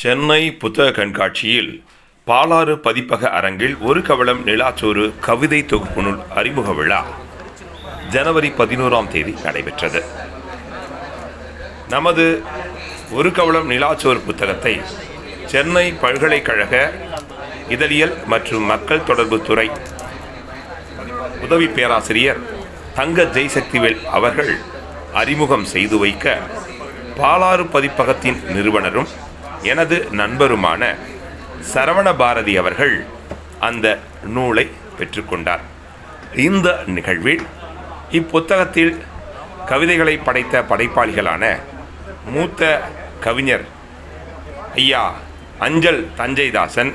சென்னை புத்தக கண்காட்சியில் பாலாறு பதிப்பக அரங்கில் ஒரு கவளம் நிலாச்சோறு கவிதை தொகுப்பு நூல் அறிமுக விழா ஜனவரி பதினோராம் தேதி நடைபெற்றது. நமது ஒரு கவளம் நிலாச்சோறு புத்தகத்தை சென்னை பல்கலைக்கழக இதழியல் மற்றும் மக்கள் தொடர்பு துறை உதவி பேராசிரியர் தங்க ஜெய்சக்திவேல் அவர்கள் அறிமுகம் செய்து வைக்க பாலாறு பதிப்பகத்தின் நிறுவனரும் எனது நண்பருமான சரவண பாரதி அவர்கள் அந்த நூலை பெற்றுக்கொண்டார். இந்த நிகழ்வில் இப்புத்தகத்தில் கவிதைகளை படைத்த படைப்பாளிகளான மூத்த கவிஞர் ஐயா அஞ்சல் தஞ்சைதாசன்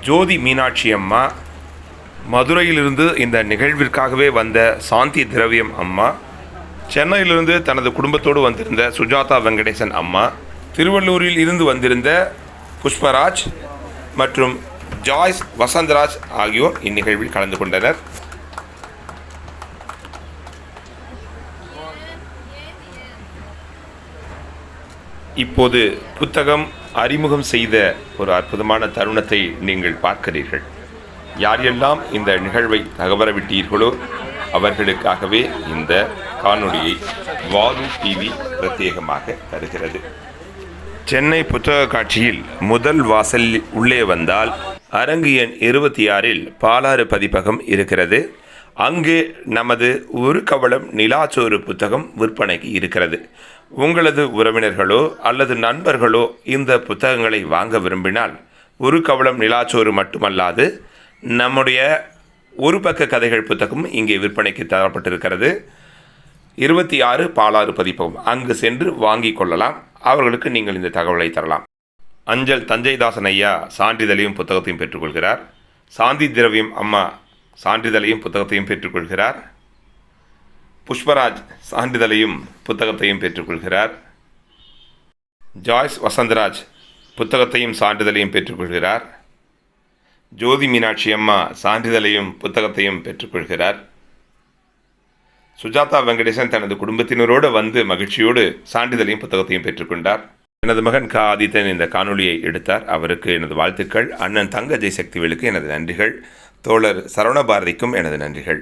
ஜோதி மீனாட்சி அம்மா மதுரையிலிருந்து இந்த நிகழ்விற்காகவே வந்த சாந்தி திரவியம் அம்மா சென்னையிலிருந்து தனது குடும்பத்தோடு வந்திருந்த சுஜாதா வெங்கடேசன் அம்மா திருவள்ளூரில் இருந்து வந்திருந்த புஷ்பராஜ் மற்றும் ஜாய்ஸ் வசந்தராஜ் ஆகியோர் இந்நிகழ்வில் கலந்து கொண்டனர். இப்போது புத்தகம் அறிமுகம் செய்த ஒரு அற்புதமான தருணத்தை நீங்கள் பார்க்கிறீர்கள். யாரெல்லாம் இந்த நிகழ்வை தகவரவிட்டீர்களோ அவர்களுக்காகவே இந்த காணொளியை வாலு டிவி பிரத்யேகமாக தருகிறது. சென்னை புத்தக காட்சியில் முதல் வாசல் உள்ளே வந்தால் அரங்கு எண் இருபத்தி ஆறில் பாலாறு பதிப்பகம் இருக்கிறது. அங்கு நமது ஒரு கவளம் நிலாச்சோறு புத்தகம் விற்பனைக்கு இருக்கிறது. உங்களது உறவினர்களோ அல்லது நண்பர்களோ இந்த புத்தகங்களை வாங்க விரும்பினால் ஒரு கவளம் நிலாச்சோறு மட்டுமல்லாது நம்முடைய ஒரு பக்க கதைகள் புத்தகம் இங்கே விற்பனைக்கு தரப்பட்டிருக்கிறது. இருபத்தி ஆறு பாலாறு பதிப்பகம் அங்கு சென்று வாங்கிக் கொள்ளலாம். அவர்களுக்கு நீங்கள் இந்த தகவலை தரலாம். அஞ்சல் தஞ்சைதாசன் ஐயா சான்றிதழையும் புத்தகத்தையும் பெற்றுக்கொள்கிறார். சாந்தி திரவியம் அம்மா சான்றிதழையும் புத்தகத்தையும் பெற்றுக்கொள்கிறார். புஷ்பராஜ் சான்றிதழையும் புத்தகத்தையும் பெற்றுக்கொள்கிறார். ஜாய்ஸ் வசந்தராஜ் புத்தகத்தையும் சான்றிதழையும் பெற்றுக்கொள்கிறார். ஜோதி மீனாட்சி அம்மா சான்றிதழையும் புத்தகத்தையும் பெற்றுக்கொள்கிறார். சுஜாதா வெங்கடேசன் தனது குடும்பத்தினரோடு வந்து மகிழ்ச்சியோடு சான்றிதழையும் புத்தகத்தையும் பெற்றுக்கொண்டார். எனது மகன் கா. ஆதித்தன் இந்த காணொளியை எடுத்தார். அவருக்கு எனது வாழ்த்துக்கள். அண்ணன் தங்க ஜெய்சக்திவேலுக்கு எனது நன்றிகள். தோழர் சரவண பாரதிக்கும் எனது நன்றிகள்.